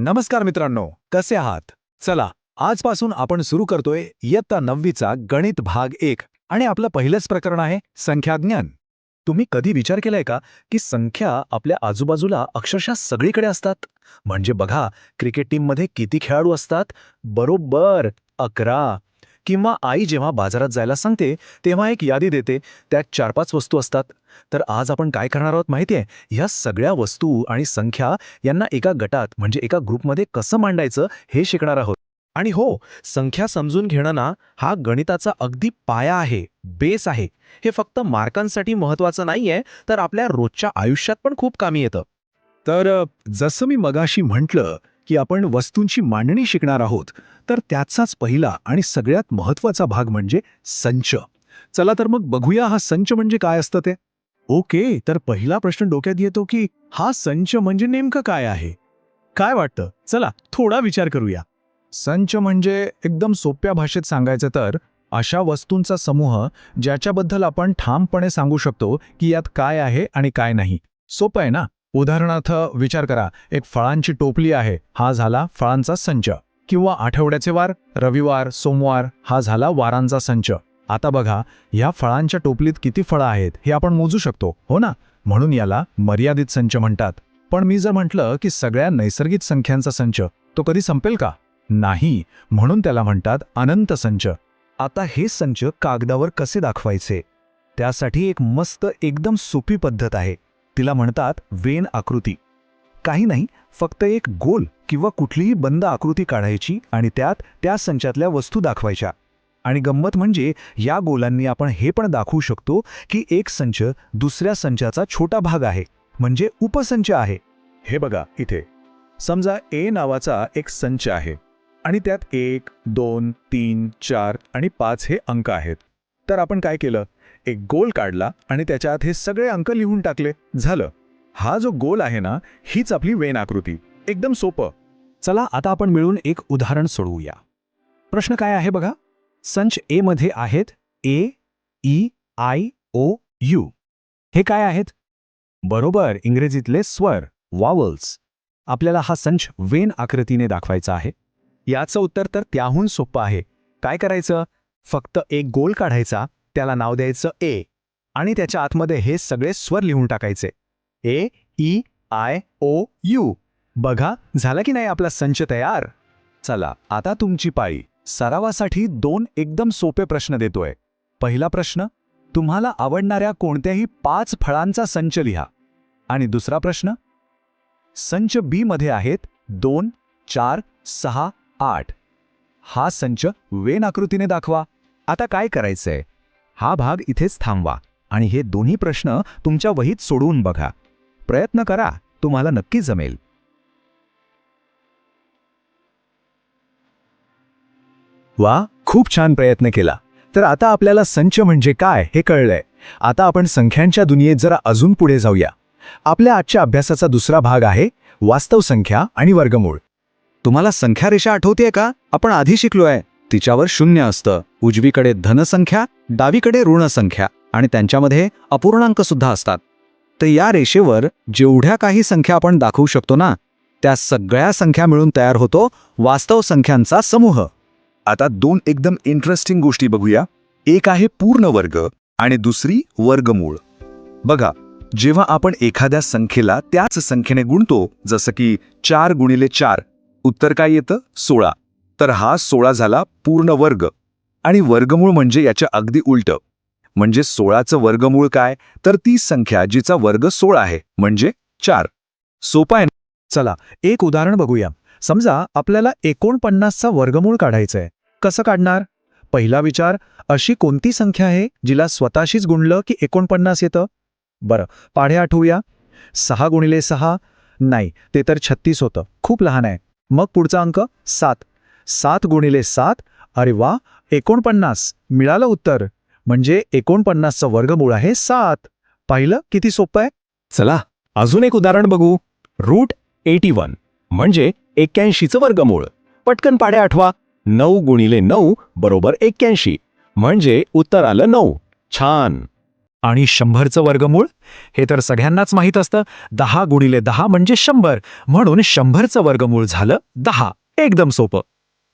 नमस्कार मित्रांनो कसे आहात? चला आजपासून आपण सुरू करतोय इयत्ता नववीचा गणित भाग एक आणि आपलं पहिलंच प्रकरण आहे संख्याज्ञान. तुम्ही कधी विचार केलाय का की संख्या आपल्या आजूबाजूला अक्षरशः सगळीकडे असतात? म्हणजे बघा क्रिकेट टीममध्ये किती खेळाडू असतात? बरोबर अकरा. किंवा आई जेव्हा बाजारात जायला सांगते तेव्हा एक यादी देते. त्यात चार पाच वस्तू असतात. तर आज आपण काय करणार आहोत माहितीये? ह्या सगळ्या वस्तू आणि संख्या यांना एका गटात म्हणजे एका ग्रुपमध्ये कसं मांडायचं हे शिकणार आहोत. आणि हो संख्या समजून घेणं ना हा गणिताचा अगदी पाया आहे बेस आहे. हे फक्त मार्कांसाठी महत्वाचं नाहीये तर आपल्या रोजच्या आयुष्यात पण खूप कामी येतं. तर जसं मी मगाशी म्हटलं की आपण वस्तूंची मांडणी शिकणार आहोत तर त्याचाच पहिला आणि सगळ्यात महत्त्वाचा भाग म्हणजे संच. चला तर मग बघूया हा संच म्हणजे काय असतं ते. ओके तर पहिला प्रश्न डोक्यात येतो की हा संच म्हणजे नेमकं काय आहे? काय वाटतं? चला थोडा विचार करूया. संच म्हणजे एकदम सोप्या भाषेत सांगायचं तर अशा वस्तूंचा समूह ज्याच्याबद्दल आपण ठामपणे सांगू शकतो की यात काय आहे आणि काय नाही. सोपं आहे ना? उदाहरणार्थ विचार करा एक फळांची टोपली आहे हा झाला फळांचा संच. किंवा आठवड्याचे वार रविवार सोमवार हा झाला वारांचा संच. आता बघा ह्या फळांच्या टोपलीत किती फळं आहेत हे आपण मोजू शकतो हो ना? म्हणून याला मर्यादित संच म्हणतात. पण मी जर म्हटलं की सगळ्या नैसर्गिक संख्यांचा संच तो कधी संपेल का? नाही म्हणून त्याला म्हणतात अनंत संच. आता हे संच कागदावर कसे दाखवायचे? त्यासाठी एक मस्त एकदम सोपी पद्धत आहे. तिला म्हणतात वेन आकृती. काही नाही फक्त एक गोल किंवा कुठलीही बंद आकृती काढायची आणि त्यात त्या संचातल्या वस्तू दाखवायच्या. आणि गंमत म्हणजे या गोलांनी आपण हे पण दाखवू शकतो की एक संच दुसऱ्या संचाचा छोटा भाग आहे म्हणजे उपसंच आहे. हे बघा इथे. समजा ए नावाचा एक संच आहे आणि त्यात एक दोन तीन चार आणि पाच हे अंक आहेत. तर आपण काय केलं? एक गोल काढला आणि त्याच्यात हे सगळे अंक लिहून टाकले. झालं. हा जो गोल आहे ना हीच आपली वेन आकृती. एकदम सोपं. चला आता आपण मिळून एक उदाहरण सोडवूया. प्रश्न काय आहे बघा? संच ए मध्ये आहेत A E I O U हे काय आहेत? बरोबर इंग्रजीतले स्वर वावल्स. आपल्याला हा संच वेन आकृतीने दाखवायचा आहे. याचं उत्तर तर त्याहून सोपं आहे. काय करायचं? फक्त एक गोल काढायचा त्याला नाव द्यायचं ए. आणि त्याच्या आतमध्ये हे सगळे स्वर लिहून टाकायचे. A E I O U. बघा झाला की नाही आपला संच तयार? चला आता तुमची पाळी. सरावासाठी दोन एकदम सोपे प्रश्न देतोय. पहिला प्रश्न तुम्हाला आवडणाऱ्या कोणत्याही पाच फळांचा संच लिहा. आणि दुसरा प्रश्न संच बी मध्ये आहेत दोन चार सहा आठ. हा संच वेन आकृतीने दाखवा. आता काय करायचंय? हा भाग इथेच थांबवा आणि हे दोन्ही प्रश्न तुमच्या वहीत सोडवून बघा. प्रयत्न करा तुम्हाला नक्की जमेल. वा खूप छान प्रयत्न केला. तर आता आपल्याला संच म्हणजे काय हे कळलंय. आता आपण संख्यांच्या दुनियेत जरा अजून पुढे जाऊया. आपल्या आजच्या अभ्यासाचा दुसरा भाग आहे वास्तव संख्या आणि वर्गमूळ. तुम्हाला संख्या रेषा आठवतेय का? आपण आधी शिकलोय. तिच्यावर शून्य असतं. उजवीकडे धनसंख्या डावीकडे ऋणसंख्या आणि त्यांच्यामध्ये अपूर्णांक सुद्धा असतात. तर या रेषेवर जेवढ्या काही संख्या आपण दाखवू शकतो ना त्या सगळ्या संख्या मिळून तयार होतो वास्तव संख्यांचा समूह. आता दोन एकदम इंटरेस्टिंग गोष्टी बघूया. एक आहे पूर्ण वर्ग आणि दुसरी वर्गमूळ. बघा जेव्हा आपण एखाद्या संख्येला त्याच संख्येने गुणतो जसं की चार गुणिले चार उत्तर काय येतं? सोळा. तर हा सोळा झाला पूर्ण वर्ग. आणि वर्गमूळ म्हणजे याच्या अगदी उलट. म्हणजे सोळाचं वर्गमूळ काय? तर ती संख्या जिचा वर्ग सोळा आहे म्हणजे चार. सोपा आहे ना? चला एक उदाहरण बघूया. समजा आपल्याला एकोणपन्नासचा वर्गमूळ काढायचंय. कसं काढणार? पहिला विचार अशी कोणती संख्या आहे जिला स्वतःशीच गुणलं की एकोणपन्नास येतं? बरं पाढे आठवूया. सहा गुणिले सहा नाही ते तर छत्तीस होतं. खूप लहान आहे. मग पुढचा अंक सात. सात गुणिले सात? अरे वा एकोणपन्नास. मिळालं उत्तर. म्हणजे एकोणपन्नासचं वर्गमूळ आहे सात. पाहिलं किती सोपं आहे? चला अजून एक उदाहरण बघू. रूट एटी वन म्हणजे एक्क्याऐंशीचं वर्गमूळ. पटकन पाड्या आठवा. नऊ गुणिले नऊ बरोबर एक्क्याऐंशी. म्हणजे उत्तर आलं नऊ. छान. आणि शंभरचं वर्गमूळ? हे तर सगळ्यांनाच माहीत असतं. दहा गुणिले दहा म्हणजे शंभर. म्हणून शंभरचं वर्गमूळ झालं दहा. एकदम सोपं.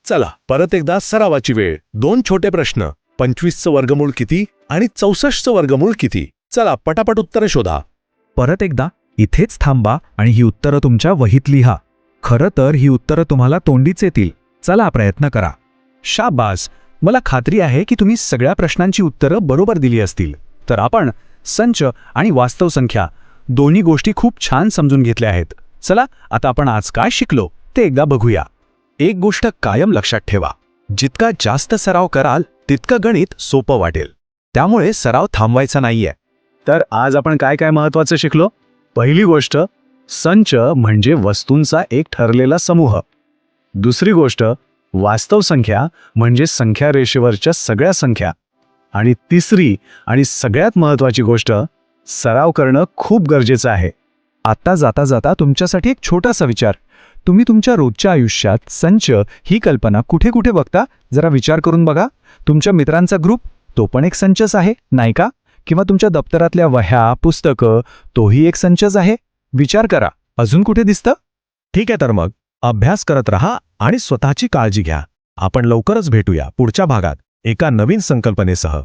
चला परत एकदा सरावाची वेळ. दोन छोटे प्रश्न. पंचवीसचं वर्गमूळ किती आणि चौसष्टचं वर्गमूळ किती? चला पटापट उत्तरं शोधा. परत एकदा इथेच थांबा आणि ही उत्तरं तुमच्या वहीत लिहा. खरं तर ही उत्तरं तुम्हाला तोंडीच येतील. चला प्रयत्न करा. शाबास! मला खात्री आहे की तुम्ही सगळ्या प्रश्नांची उत्तरं बरोबर दिली असतील. तर आपण संच आणि वास्तव संख्या दोन्ही गोष्टी खूप छान समजून घेतल्या आहेत. चला आता आपण आज काय शिकलो ते एकदा बघूया. एक गोष्ट कायम लक्षात ठेवा. जितका जास्त सराव कराल तितकं गणित सोपं वाटेल. त्यामुळे सराव थांबवायचा नाहीये. तर आज आपण काय काय महत्वाचं शिकलो? पहिली गोष्ट संच म्हणजे वस्तूंचा एक ठरलेला समूह. दुसरी गोष्ट वास्तव संख्या म्हणजे संख्या रेषेवरच्या सगळ्या संख्या. आणि तिसरी आणि सगळ्यात महत्वाची गोष्ट सराव करणं खूप गरजेचं आहे. आत्ता जाता जाता तुमच्यासाठी एक छोटासा विचार. तुम्ही तुमच्या रोजच्या आयुष्यात संच ही कल्पना कुठे कुठे बघता? जरा विचार करून बघा. तुमच्या मित्रांचा ग्रुप तो पण एक संचच आहे नाही का? किंवा तुमच्या दप्तरातल्या वह्या पुस्तकं तोही एक संचच आहे? विचार करा. अजून कुठे दिसतं? ठीक आहे तर मग अभ्यास करत रहा आणि स्वतःची काळजी घ्या. आपण लवकरच भेटूया पुढच्या भागात एका नवीन संकल्पनेसह.